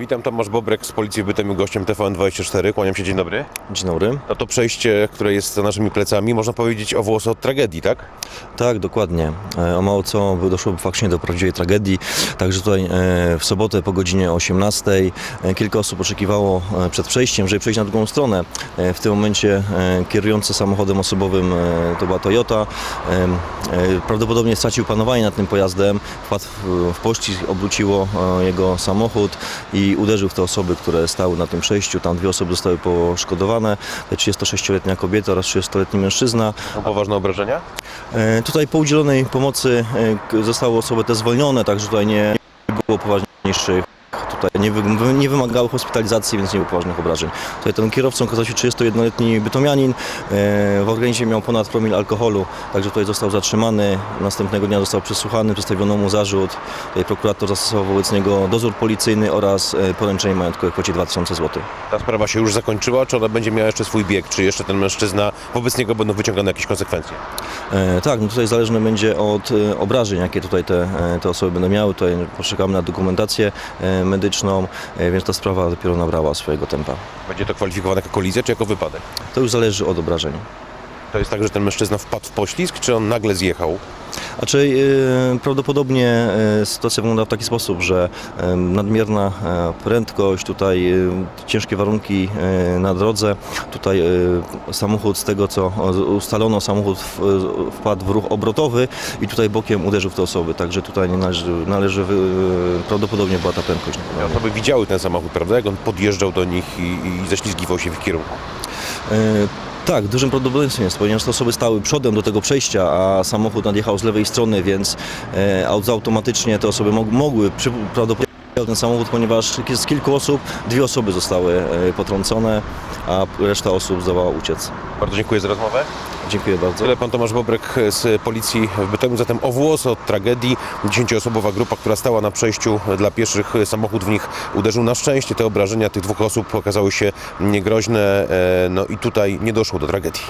Witam, Tomasz Bobrek z Policji w Bytomiu, gościem TVN24. Kłaniam się, dzień dobry. Dzień dobry. No to przejście, które jest za naszymi plecami, można powiedzieć o włos od tragedii, tak? Tak, dokładnie. E, O mało co doszło faktycznie do prawdziwej tragedii. Także tutaj e, w sobotę po godzinie 18 e, kilka osób oczekiwało przed przejściem, żeby przejść na drugą stronę. W tym momencie kierujący samochodem osobowym to była Toyota. Prawdopodobnie stracił panowanie nad tym pojazdem, wpadł w- pościg, obróciło jego samochód i uderzył w te osoby, które stały na tym przejściu. Tam dwie osoby zostały poszkodowane. 36-letnia kobieta oraz 30-letni mężczyzna. Są poważne obrażenia? E, Tutaj po udzielonej pomocy e, zostały osoby te zwolnione, także tutaj nie było poważniejszych, tutaj nie, wy, nie wymagały hospitalizacji, więc nie było poważnych obrażeń. Tutaj ten kierowcą okazał się 31-letni bytomianin, e, w organizmie miał ponad promil alkoholu, także tutaj został zatrzymany, następnego dnia został przesłuchany, przedstawiono mu zarzut, tutaj prokurator zastosował wobec niego dozór policyjny oraz e, poręczenie majątkowe w kwocie 2000 zł. Ta sprawa się już zakończyła, czy ona będzie miała jeszcze swój bieg? Czy jeszcze ten mężczyzna, wobec niego będą wyciągane jakieś konsekwencje? E, tak, no tutaj zależne będzie od e, obrażeń, jakie tutaj te, e, te osoby będą miały. Tutaj poczekamy na dokumentację e, medyczną, e, więc ta sprawa dopiero nabrała swojego tempa. Będzie to kwalifikowane jako kolizja, czy jako wypadek? To już zależy od obrażeń. To jest tak, że ten mężczyzna wpadł w poślizg, czy on nagle zjechał? Znaczy e, prawdopodobnie e, sytuacja wygląda w taki sposób, że nadmierna e, prędkość, tutaj e, ciężkie warunki na drodze, tutaj samochód z tego co ustalono, samochód w, wpadł w ruch obrotowy i tutaj bokiem uderzył w te osoby, także tutaj nie należy, należy prawdopodobnie była ta prędkość. Osoby widziały ten samochód, prawda? Jak on podjeżdżał do nich i, i ześlizgiwał się w kierunku. E, Tak, dużym prawdopodobieństwem jest, ponieważ te osoby stały przodem do tego przejścia, a samochód nadjechał z lewej strony, więc e, aut- automatycznie te osoby mog, mogły prawdopodobnie ten samochód, ponieważ z kilku osób dwie osoby zostały e, potrącone, a reszta osób zdołała uciec. Bardzo dziękuję za rozmowę. Dziękuję bardzo. Tyle pan Tomasz Bobrek z Policji w Bytomiu. Zatem o włos od tragedii. Dziesięcioosobowa grupa, która stała na przejściu dla pieszych, samochód w nich uderzył. Na szczęście te obrażenia tych dwóch osób okazały się niegroźne. e, No i tutaj nie doszło do tragedii.